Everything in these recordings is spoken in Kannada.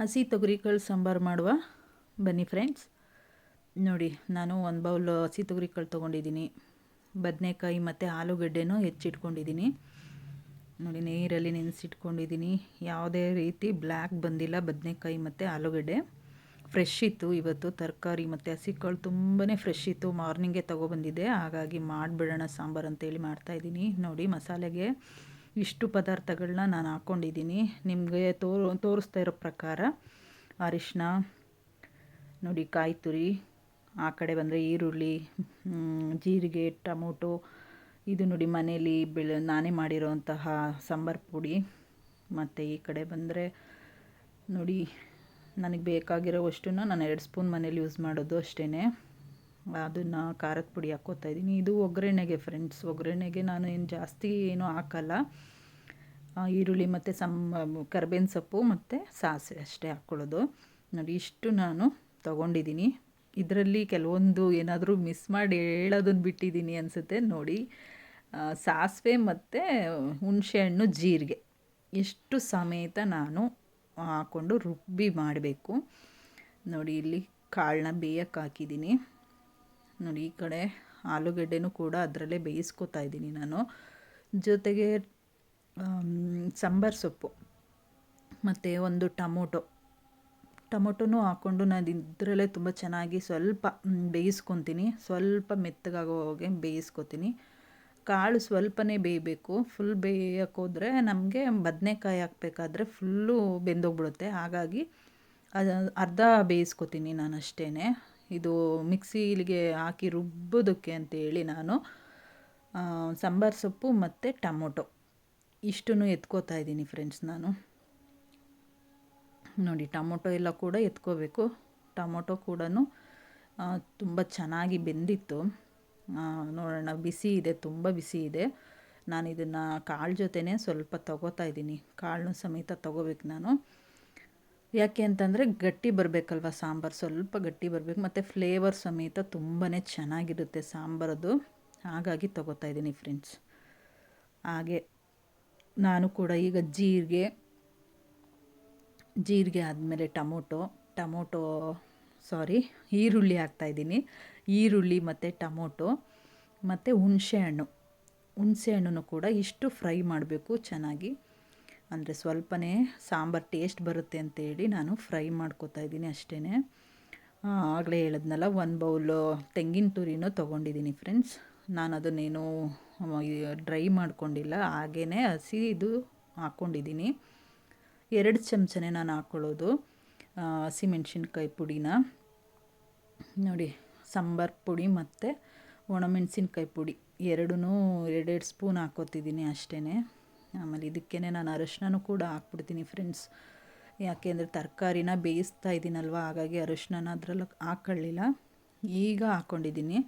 ಹಸಿ ತೊಗರಿಕಾಳು ಸಾಂಬಾರು ಮಾಡುವ. ಬನ್ನಿ ಫ್ರೆಂಡ್ಸ್. ನೋಡಿ, ನಾನು ಒಂದು ಬೌಲ್ ಹಸಿ ತೊಗರಿಕಾಳು ತೊಗೊಂಡಿದ್ದೀನಿ. ಬದನೆಕಾಯಿ ಮತ್ತು ಆಲೂಗಡ್ಡೆನೂ ಹೆಚ್ಚಿಟ್ಕೊಂಡಿದ್ದೀನಿ. ನೋಡಿ, ನೀರಲ್ಲಿ ನೆನೆಸಿಟ್ಕೊಂಡಿದ್ದೀನಿ. ಯಾವುದೇ ರೀತಿ ಬ್ಲ್ಯಾಕ್ ಬಂದಿಲ್ಲ ಬದನೆಕಾಯಿ ಮತ್ತು ಆಲೂಗಡ್ಡೆ. ಫ್ರೆಶ್ ಇತ್ತು ಇವತ್ತು. ತರಕಾರಿ ಮತ್ತು ಹಸಿ ಕಾಳು ತುಂಬಾ ಫ್ರೆಶ್ ಇತ್ತು. ಮಾರ್ನಿಂಗೇ ತೊಗೊಬಂದಿದ್ದೆ. ಹಾಗಾಗಿ ಮಾಡಿಬಿಡೋಣ ಸಾಂಬಾರು ಅಂತೇಳಿ ಮಾಡ್ತಾಯಿದ್ದೀನಿ ನೋಡಿ, ಮಸಾಲೆಗೆ ಇಷ್ಟು ಪದಾರ್ಥಗಳನ್ನ ನಾನು ಹಾಕ್ಕೊಂಡಿದ್ದೀನಿ ನಿಮಗೆ ತೋರು, ತೋರಿಸ್ತಾ ಇರೋ ಪ್ರಕಾರ ಅರಿಶಿನ ನೋಡಿ ಕಾಯಿ ತುರಿ ಆ ಕಡೆ ಬಂದರೆ ಈರುಳ್ಳಿ ಜೀರಿಗೆ, ಟೊಮೊಟೊ, ಇದು ನೋಡಿ ಮನೇಲಿ ಬೆಳೆ, ನಾನೇ ಮಾಡಿರೋಂತಹ ಸಾಂಬಾರು ಪುಡಿ. ಮತ್ತು ಈ ಕಡೆ ಬಂದರೆ ನೋಡಿ, ನನಗೆ ಬೇಕಾಗಿರೋವಷ್ಟನ್ನು ನಾನು ಎರಡು ಸ್ಪೂನ್ ಮನೇಲಿ ಯೂಸ್ ಮಾಡೋದು ಅಷ್ಟೇ ಅದನ್ನು ಖಾರದ ಪುಡಿ ಹಾಕ್ಕೋತಾ ಇದ್ದೀನಿ. ಇದು ಒಗ್ಗರಣೆಗೆ ಫ್ರೆಂಡ್ಸ್ ಒಗ್ಗರಣೆಗೆ ನಾನು ಏನು ಜಾಸ್ತಿ ಏನೂ ಹಾಕಲ್ಲ. ಈರುಳ್ಳಿ ಮತ್ತು ಸಮ್ ಕರ್ಬೇವಿನ ಸೊಪ್ಪು ಮತ್ತು ಸಾಸಿವೆ ಅಷ್ಟೇ ಹಾಕ್ಕೊಳ್ಳೋದು ನೋಡಿ, ಇಷ್ಟು ನಾನು ತೊಗೊಂಡಿದ್ದೀನಿ. ಇದರಲ್ಲಿ ಕೆಲವೊಂದು ಏನಾದರೂ ಮಿಸ್ ಮಾಡಿ ಹೇಳೋದನ್ನು ಬಿಟ್ಟಿದ್ದೀನಿ ಅನಿಸುತ್ತೆ. ನೋಡಿ ಸಾಸಿವೆ ಮತ್ತು ಹುಣಸೆಹಣ್ಣು ಜೀರಿಗೆ. ಇಷ್ಟು ಸಮೇತ ನಾನು ಹಾಕ್ಕೊಂಡು ರುಬ್ಬಿ ಮಾಡಬೇಕು. ನೋಡಿ, ಇಲ್ಲಿ ಕಾಳನ್ನ ಬೇಯಕ್ಕೆ ಹಾಕಿದ್ದೀನಿ. ನೋಡಿ, ಈ ಕಡೆ ಆಲೂಗಡ್ಡೆನೂ ಕೂಡ ಅದರಲ್ಲೇ ಬೇಯಿಸ್ಕೊತಾ ಇದ್ದೀನಿ ನಾನು. ಜೊತೆಗೆ ಸಾಂಬಾರು ಸೊಪ್ಪು, ಮತ್ತು ಒಂದು ಟೊಮೊಟೊ. ಟೊಮೊಟೊನೂ ಹಾಕ್ಕೊಂಡು ನಾನು ಇದರಲ್ಲೇ ತುಂಬ ಚೆನ್ನಾಗಿ ಸ್ವಲ್ಪ ಬೇಯಿಸ್ಕೊತೀನಿ. ಸ್ವಲ್ಪ ಮೆತ್ತಗಾಗೋ ಹಾಗೆ ಬೇಯಿಸ್ಕೊತೀನಿ. ಕಾಳು ಸ್ವಲ್ಪನೇ ಬೇಯಬೇಕು. ಫುಲ್ ಬೇಯೋಕ್ಕೋದ್ರೆ ನಮಗೆ ಬದನೆಕಾಯಿ ಹಾಕ್ಬೇಕಾದ್ರೆ ಫುಲ್ಲು ಬೆಂದೋಗ್ಬಿಡುತ್ತೆ. ಹಾಗಾಗಿ ಅದು ಅರ್ಧ ಬೇಯಿಸ್ಕೊತೀನಿ ನಾನು ಅಷ್ಟೇ ಇದು ಮಿಕ್ಸಿಲಿಗೆ ಹಾಕಿ ರುಬ್ಬೋದಕ್ಕೆ ಅಂತೇಳಿ ನಾನು ಸಾಂಬಾರು ಸೊಪ್ಪು ಮತ್ತು ಟಮೊಟೊ. ಇಷ್ಟನ್ನು ಎತ್ಕೋತಾ ಇದ್ದೀನಿ ಫ್ರೆಂಡ್ಸ್ ನಾನು. ನೋಡಿ, ಟಮೊಟೊ ಎಲ್ಲ ಕೂಡ ಎತ್ಕೋಬೇಕು. ಟಮೊಟೊ ಕೂಡ ತುಂಬ ಚೆನ್ನಾಗಿ ಬೆಂದಿತ್ತು. ನೋಡೋಣ, ಬಿಸಿ ಇದೆ, ತುಂಬ ಬಿಸಿ ಇದೆ. ನಾನು ಇದನ್ನು ಕಾಳು ಜೊತೆನೇ ಸ್ವಲ್ಪ ತೊಗೋತಾ ಇದ್ದೀನಿ. ಕಾಳನ್ನೂ ಸಮೇತ ತೊಗೋಬೇಕು ನಾನು. ಯಾಕೆ ಅಂತಂದರೆ ಗಟ್ಟಿ ಬರಬೇಕಲ್ವ ಸಾಂಬಾರು? ಸ್ವಲ್ಪ ಗಟ್ಟಿ ಬರಬೇಕು. ಮತ್ತು ಫ್ಲೇವರ್ ಸಮೇತ ತುಂಬಾ ಚೆನ್ನಾಗಿರುತ್ತೆ ಸಾಂಬಾರದು. ಹಾಗಾಗಿ ತೊಗೋತಾ ಇದ್ದೀನಿ ಫ್ರೆಂಡ್ಸ್ ಹಾಗೆ ನಾನು ಕೂಡ ಈಗ ಜೀರಿಗೆ ಜೀರಿಗೆ ಆದಮೇಲೆ ಟೊಮೊಟೊ ಟೊಮೊಟೊ ಸಾರಿ ಈರುಳ್ಳಿ ಹಾಕ್ತಾಯಿದ್ದೀನಿ ಈರುಳ್ಳಿ ಮತ್ತು ಟೊಮೊಟೊ, ಮತ್ತು ಹುಣಸೆಹಣ್ಣು ಹುಣಸೆಹಣ್ಣು ಕೂಡ ಇಷ್ಟು ಫ್ರೈ ಮಾಡಬೇಕು ಚೆನ್ನಾಗಿ. ಅಂದರೆ ಸ್ವಲ್ಪನೇ ಸಾಂಬಾರು ಟೇಸ್ಟ್ ಬರುತ್ತೆ ಅಂತೇಳಿ ನಾನು ಫ್ರೈ ಮಾಡ್ಕೋತಾ ಇದ್ದೀನಿ ಅಷ್ಟೇ ಆಗಲೇ ಹೇಳಿದ್ನಲ್ಲ, ಒಂದು ಬೌಲು ತೆಂಗಿನ ತುರಿನೂ ತೊಗೊಂಡಿದ್ದೀನಿ ಫ್ರೆಂಡ್ಸ್. ನಾನು ಅದನ್ನೇನು ಡ್ರೈ ಮಾಡ್ಕೊಂಡಿಲ್ಲ ಹಾಗೇ ಹಸಿ ಇದು ಹಾಕ್ಕೊಂಡಿದ್ದೀನಿ ಎರಡು ಚಮಚನೇ ನಾನು ಹಾಕ್ಕೊಳ್ಳೋದು ಹಸಿಮೆಣ್ಸಿನ್ಕಾಯಿ ಪುಡಿನ. ನೋಡಿ, ಸಾಂಬಾರು ಪುಡಿ ಮತ್ತು ಒಣಮೆಣಸಿನ್ಕಾಯಿ ಪುಡಿ ಎರಡೂ ಎರಡೆರಡು ಸ್ಪೂನ್ ಹಾಕೋತಿದ್ದೀನಿ ಅಷ್ಟೇ ಆಮೇಲೆ ಇದಕ್ಕೇ ನಾನು ಅರಶಿನೂ ಕೂಡ ಹಾಕ್ಬಿಡ್ತೀನಿ ಫ್ರೆಂಡ್ಸ್ ಯಾಕೆ ಅಂದರೆ ತರಕಾರಿನ ಬೇಯಿಸ್ತಾ ಇದ್ದೀನಲ್ವ ಹಾಗಾಗಿ ಅರಶಿನ ಅದರಲ್ಲಿ ಹಾಕ್ಕೊಳ್ಳಿಲ್ಲ ಈಗ ಹಾಕ್ಕೊಂಡಿದ್ದೀನಿ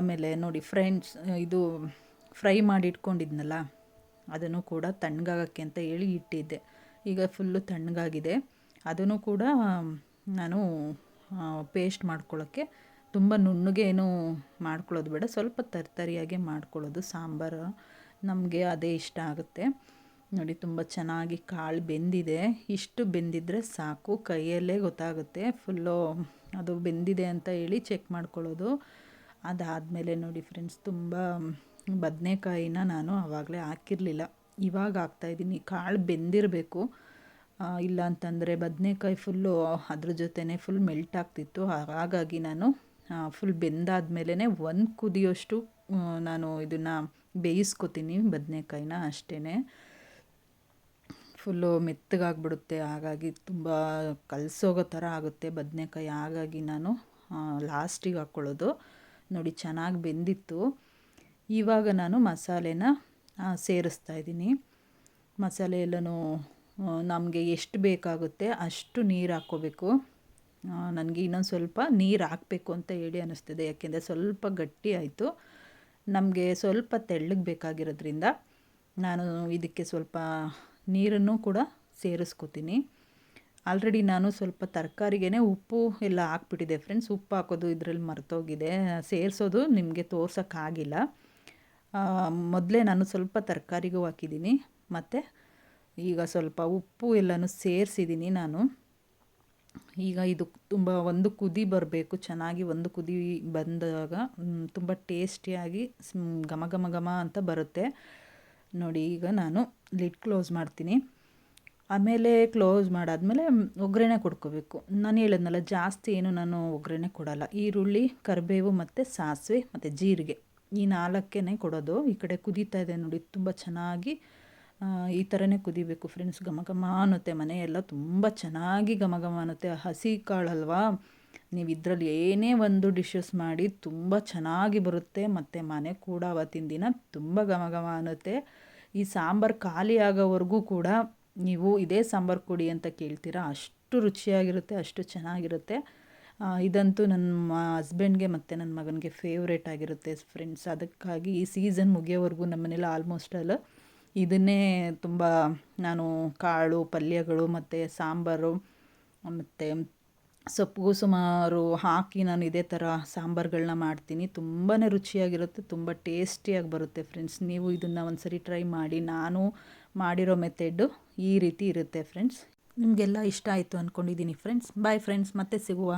ಆಮೇಲೆ ನೋಡಿ ಫ್ರೆಂಡ್ಸ್ ಇದು ಫ್ರೈ ಮಾಡಿ ಇಟ್ಕೊಂಡಿದ್ನಲ್ಲ ಅದನ್ನು ಕೂಡ ತಣ್ಣಗಾಗಕ್ಕೆ ಅಂತ ಹೇಳಿ ಇಟ್ಟಿದ್ದೆ. ಈಗ ಫುಲ್ಲು ತಣ್ಣಗಾಗಿದೆ. ಅದನ್ನು ಕೂಡ ನಾನು ಪೇಸ್ಟ್ ಮಾಡ್ಕೊಳ್ಳೋಕ್ಕೆ ತುಂಬ ನುಣ್ಣಗೆ ಏನು ಮಾಡ್ಕೊಳ್ಳೋದು ಬೇಡ, ಸ್ವಲ್ಪ ತರ್ತರಿಯಾಗೆ ಮಾಡ್ಕೊಳ್ಳೋದು. ಸಾಂಬಾರು ನಮಗೆ ಅದೇ ಇಷ್ಟ ಆಗುತ್ತೆ. ನೋಡಿ ತುಂಬ ಚೆನ್ನಾಗಿ ಕಾಳು ಬೆಂದಿದೆ. ಇಷ್ಟು ಬೆಂದಿದ್ರೆ ಸಾಕು, ಕೈಯಲ್ಲೇ ಗೊತ್ತಾಗುತ್ತೆ. ಫುಲ್ಲು ಅದು ಬೆಂದಿದೆ ಅಂತ ಹೇಳಿ ಚೆಕ್ ಮಾಡ್ಕೊಳ್ಳೋದು. ಅದಾದಮೇಲೆ ನೋಡಿ ಫ್ರೆಂಡ್ಸ್ ತುಂಬ ಬದನೆಕಾಯಿನ ನಾನು ಆವಾಗಲೇ ಹಾಕಿರಲಿಲ್ಲ. ಇವಾಗ ಹಾಕ್ತಾಯಿದ್ದೀನಿ ಕಾಳು ಬೆಂದಿರಬೇಕು. ಇಲ್ಲ ಅಂತಂದರೆ ಬದನೆಕಾಯಿ ಫುಲ್ಲು ಅದ್ರ ಜೊತೆನೇ ಫುಲ್ ಮೆಲ್ಟ್ ಆಗ್ತಿತ್ತು. ಹಾಗಾಗಿ ನಾನು ಫುಲ್ ಬೆಂದಾದ್ಮೇಲೆ ಒಂದು ಕುದಿಯೋಷ್ಟು ನಾನು ಇದನ್ನು ಬೇಯಿಸ್ಕೊತೀನಿ ಬದನೆಕಾಯಿನ ಅಷ್ಟೇ ಫುಲ್ಲು ಮೆತ್ತಗಾಗ್ಬಿಡುತ್ತೆ, ಹಾಗಾಗಿ ತುಂಬ ಕಲಸೋಗೋ ಥರ ಆಗುತ್ತೆ ಬದನೆಕಾಯಿ, ಹಾಗಾಗಿ ನಾನು ಲಾಸ್ಟಿಗೆ ಹಾಕ್ಕೊಳ್ಳೋದು. ನೋಡಿ, ಚೆನ್ನಾಗಿ ಬೆಂದಿತ್ತು. ಇವಾಗ ನಾನು ಮಸಾಲೆನ ಸೇರಿಸ್ತಾ ಇದ್ದೀನಿ. ಮಸಾಲೆ ಎಲ್ಲನೂ ನಮಗೆ ಎಷ್ಟು ಬೇಕಾಗುತ್ತೆ ಅಷ್ಟು ನೀರು ಹಾಕ್ಕೋಬೇಕು. ನನಗೆ ಇನ್ನೊಂದು ಸ್ವಲ್ಪ ನೀರು ಹಾಕಬೇಕು ಅಂತ ಹೇಳಿ ಅನ್ನಿಸ್ತಿದೆ ಯಾಕೆಂದರೆ ಸ್ವಲ್ಪ ಗಟ್ಟಿ ಆಯಿತು. ನಮಗೆ ಸ್ವಲ್ಪ ತೆಳ್ಳಗೆ ಬೇಕಾಗಿರೋದ್ರಿಂದ ನಾನು ಇದಕ್ಕೆ ಸ್ವಲ್ಪ ನೀರನ್ನು ಕೂಡ ಸೇರಿಸ್ಕೋತೀನಿ. ಆಲ್ರೆಡಿ ನಾನು ಸ್ವಲ್ಪ ತರಕಾರಿಗೇ ಉಪ್ಪು ಎಲ್ಲ ಹಾಕ್ಬಿಟ್ಟಿದೆ ಫ್ರೆಂಡ್ಸ್ ಉಪ್ಪು ಹಾಕೋದು ಇದರಲ್ಲಿ ಮರ್ತೋಗಿದೆ. ಸೇರಿಸೋದು ನಿಮಗೆ ತೋರ್ಸೋಕ್ಕಾಗಿಲ್ಲ. ಮೊದಲೇ ನಾನು ಸ್ವಲ್ಪ ತರಕಾರಿಗೂ ಹಾಕಿದ್ದೀನಿ. ಮತ್ತು ಈಗ ಸ್ವಲ್ಪ ಉಪ್ಪು ಎಲ್ಲನೂ ಸೇರಿಸಿದ್ದೀನಿ ನಾನು. ಈಗ ಇದು ತುಂಬ ಒಂದು ಕುದಿ ಬರಬೇಕು, ಚೆನ್ನಾಗಿ ಒಂದು ಕುದಿ ಬಂದಾಗ ತುಂಬ ಟೇಸ್ಟಿಯಾಗಿ ಘಮ ಘಮ ಘಮ ಅಂತ ಬರುತ್ತೆ. ನೋಡಿ, ಈಗ ನಾನು ಲಿಡ್ ಕ್ಲೋಸ್ ಮಾಡ್ತೀನಿ. ಆಮೇಲೆ ಕ್ಲೋಸ್ ಮಾಡಾದಮೇಲೆ ಒಗ್ಗರಣೆ ಕೊಡ್ಕೋಬೇಕು. ನಾನು ಹೇಳಿದ್ನಲ್ಲ, ಜಾಸ್ತಿ ಏನು ನಾನು ಒಗ್ಗರಣೆ ಕೊಡಲ್ಲ. ಈರುಳ್ಳಿ, ಕರಿಬೇವು ಮತ್ತು ಸಾಸಿವೆ ಮತ್ತು ಜೀರಿಗೆ ಈ ನಾಲ್ಕೇ ಕೊಡೋದು. ಈ ಕಡೆ ಕುದೀತಾ ಇದೆ ನೋಡಿ, ತುಂಬ ಚೆನ್ನಾಗಿ ಈ ಥರನೇ ಕುದಿಬೇಕು ಫ್ರೆಂಡ್ಸ್ ಘಮ ಘಮ ಅನ್ನುತ್ತೆ. ಮನೆಯೆಲ್ಲ ತುಂಬ ಚೆನ್ನಾಗಿ ಘಮ ಘಮ ಅನ್ನುತ್ತೆ. ಹಸಿ ಕಾಳಲ್ವಾ? ನೀವು ಇದರಲ್ಲಿ ಏನೇ ಒಂದು ಡಿಶಸ್ ಮಾಡಿ ತುಂಬ ಚೆನ್ನಾಗಿ ಬರುತ್ತೆ. ಮತ್ತು ಮನೆ ಕೂಡ ಅವತ್ತಿನ ದಿನ ತುಂಬ ಘಮ ಘಮ ಅನ್ನುತ್ತೆ. ಈ ಸಾಂಬಾರು ಖಾಲಿ ಆಗೋವರೆಗೂ ಕೂಡ ನೀವು ಇದೇ ಸಾಂಬಾರು ಕೊಡಿ ಅಂತ ಕೇಳ್ತೀರಾ? ಅಷ್ಟು ರುಚಿಯಾಗಿರುತ್ತೆ, ಅಷ್ಟು ಚೆನ್ನಾಗಿರುತ್ತೆ. ಇದಂತೂ ನನ್ನ ಹಸ್ಬೆಂಡ್ಗೆ ಮತ್ತು ನನ್ನ ಮಗನಿಗೆ ಫೇವ್ರೇಟ್ ಆಗಿರುತ್ತೆ ಫ್ರೆಂಡ್ಸ್ ಅದಕ್ಕಾಗಿ ಈ ಸೀಸನ್ ಮುಗಿಯೋವರೆಗೂ ನಮ್ಮ ಮನೇಲಿ ಆಲ್ಮೋಸ್ಟ್ ಅಲ್ಲ ಇದನ್ನೇ ತುಂಬ ನಾನು ಕಾಳು, ಪಲ್ಯಗಳು ಮತ್ತು ಸಾಂಬಾರು, ಮತ್ತು ಸೊಪ್ಪು ಸುಮಾರು ಹಾಕಿ ನಾನು ಇದೇ ಥರ ಸಾಂಬಾರುಗಳನ್ನ ಮಾಡ್ತೀನಿ. ತುಂಬಾ ರುಚಿಯಾಗಿರುತ್ತೆ, ತುಂಬ ಟೇಸ್ಟಿಯಾಗಿ ಬರುತ್ತೆ ಫ್ರೆಂಡ್ಸ್. ನೀವು ಇದನ್ನು ಒಂದು ಸರಿ ಟ್ರೈ ಮಾಡಿ. ನಾನು ಮಾಡಿರೋ ಮೆಥೆಡ್ಡು ಈ ರೀತಿ ಇರುತ್ತೆ ಫ್ರೆಂಡ್ಸ್. ನಿಮಗೆಲ್ಲ ಇಷ್ಟ ಆಯಿತು ಅಂದ್ಕೊಂಡಿದ್ದೀನಿ ಫ್ರೆಂಡ್ಸ್. ಬಾಯ್ ಫ್ರೆಂಡ್ಸ್ ಮತ್ತೆ ಸಿಗುವ.